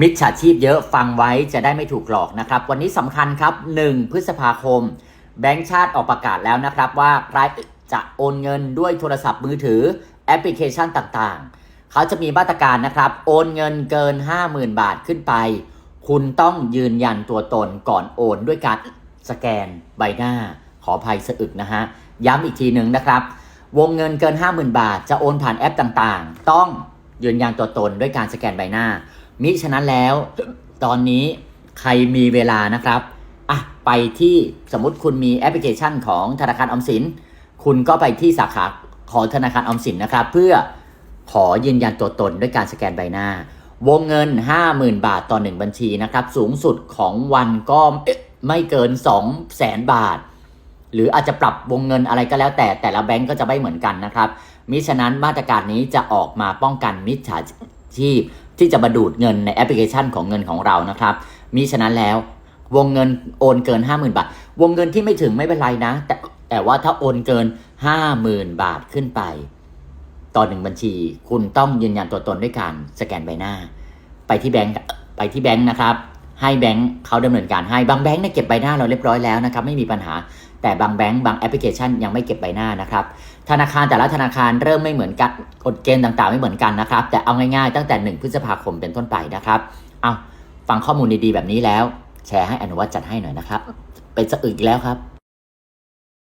มิจฉาชีพเยอะฟังไว้จะได้ไม่ถูกหลอกนะครับ วันนี้สำคัญครับ 1 พฤษภาคม แบงก์ชาติออกประกาศแล้วนะครับ ว่าใครจะโอนเงินด้วยโทรศัพท์มือถือแอปพลิเคชันต่างๆ เขาจะมีมาตรการนะครับ โอนเงินเกิน 50,000 บาทขึ้นไป คุณต้องยืนยันตัวตนก่อนโอนด้วยการสแกนใบหน้า ขออภัยสะอึกนะฮะ ย้ำอีกทีหนึ่งนะครับ วงเงินเกิน 50,000 บาท จะโอนผ่านแอปต่างๆ ต้องยืนยันตัวตนด้วยการสแกนใบหน้า มิฉะนั้นแล้ว ตอนนี้ใครมีเวลานะครับอะไปที่สมมติคุณมีแอปพลิเคชันของธนาคารออมสิน คุณก็ไปที่สาขาของธนาคารออมสินนะครับ เพื่อขอยืนยันตัวตนด้วยการสแกนใบหน้า วงเงิน 50,000 บาทต่อ 1 บัญชีนะครับ สูงสุดของวันก็ไม่เกิน 2 0 0แสนบาท หรืออาจจะปรับวงเงินอะไรก็แล้วแต่แต่ละแบงก์ก็จะไม่เหมือนกันนะครับมิฉะนั้นมาตรการนี้จะออกมาป้องกันมิจฉาชีพ ที่จะมาดูดเงินในแอปพลิเคชันของเงินของเรานะครับมิฉะนั้นแล้ววงเงินโอนเกิน 50,000 บาท วงเงินที่ไม่ถึงไม่เป็นไรนะ แต่แต่ว่าถ้าโอนเกิน 50,000 บาทขึ้นไป ต่อหนึ่งบัญชี คุณต้องยืนยันตัวตนด้วยการสแกนใบหน้า ไปที่แบงค์ไปที่แบงค์นะครับ ให้แบงค์เขาดำเนินการให้บางแบงค์เนี่ยเก็บใบหน้าเราเรียบร้อยแล้วนะครับไม่มีปัญหาแต่บางแบงค์บางแอปพลิเคชันยังไม่เก็บใบหน้านะครับธนาคารแต่ละธนาคารเริ่มไม่เหมือนกันกฎเกณฑ์ต่างๆ ไม่เหมือนกันนะครับ แต่เอาง่ายๆตั้งแต่ 1 พฤษภาคมเป็นต้นไปนะครับเอาฟังข้อมูลดีๆแบบนี้แล้ว แชร์ให้อนุวัตจัดให้หน่อยนะครับ เป็นสะอึกอีกแล้วครับ